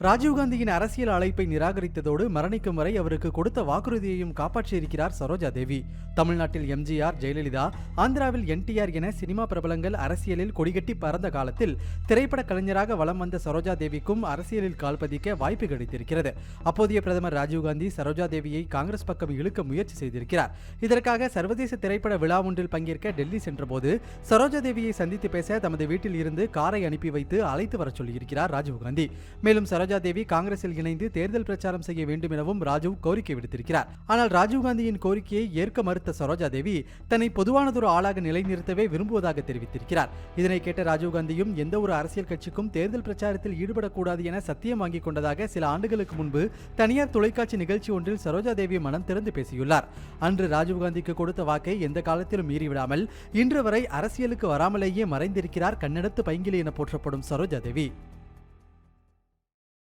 ராஜீவ்காந்தியின் அரசியல் அழைப்பை நிராகரித்ததோடு மரணிக்கும் வரை அவருக்கு கொடுத்த வாக்குறுதியையும் காப்பாற்றியிருக்கிறார் சரோஜா தேவி தமிழ்நாட்டில் எம்ஜிஆர் ஜெயலலிதா ஆந்திராவில் என்டிஆர் என சினிமா பிரபலங்கள் அரசியலில் கொடிகட்டி பறந்த காலத்தில் திரைப்பட கலைஞராக வலம் வந்த சரோஜா தேவிக்கும் அரசியலில் கால்பதிக்க வாய்ப்பு கிடைத்திருக்கிறது. அப்போதைய பிரதமர் ராஜீவ்காந்தி சரோஜா தேவியை காங்கிரஸ் பக்கம் இழுக்க முயற்சி செய்திருக்கிறார். இதற்காக சர்வதேச திரைப்பட விழா ஒன்றில் பங்கேற்க டெல்லி சென்றபோது சரோஜா தேவியை சந்தித்து பேச தமது வீட்டில் இருந்து காரை அனுப்பி வைத்து அழைத்து வரச் சொல்லியிருக்கிறார் ராஜீவ்காந்தி மேலும் சரோஜா தேவி காங்கிரஸில் இணைந்து தேர்தல் பிரச்சாரம் செய்ய வேண்டும் எனவும் ராஜீவ் கோரிக்கை விடுத்திருக்கிறார். ஆனால் ராஜீவ்காந்தியின் கோரிக்கையை ஏற்க மறுத்த சரோஜா தேவி தன்னை பொதுவானதொரு ஆளாக நிலைநிறுத்தவே விரும்புவதாக தெரிவித்திருக்கிறார். இதனை கேட்ட ராஜீவ்காந்தியும் எந்த ஒரு அரசியல் கட்சிக்கும் தேர்தல் பிரச்சாரத்தில் ஈடுபடக்கூடாது என சத்தியம் வாங்கிக் கொண்டதாக சில ஆண்டுகளுக்கு முன்பு தனியார் தொலைக்காட்சி நிகழ்ச்சி ஒன்றில் சரோஜா தேவி மனம் திறந்து பேசியுள்ளார். அன்று ராஜீவ்காந்திக்கு கொடுத்த வாக்கை எந்த காலத்திலும் மீறிவிடாமல் இன்று வரை அரசியலுக்கு வராமலேயே மறைந்திருக்கிறார் கன்னடத்து பைங்கிலி என போற்றப்படும் சரோஜா தேவி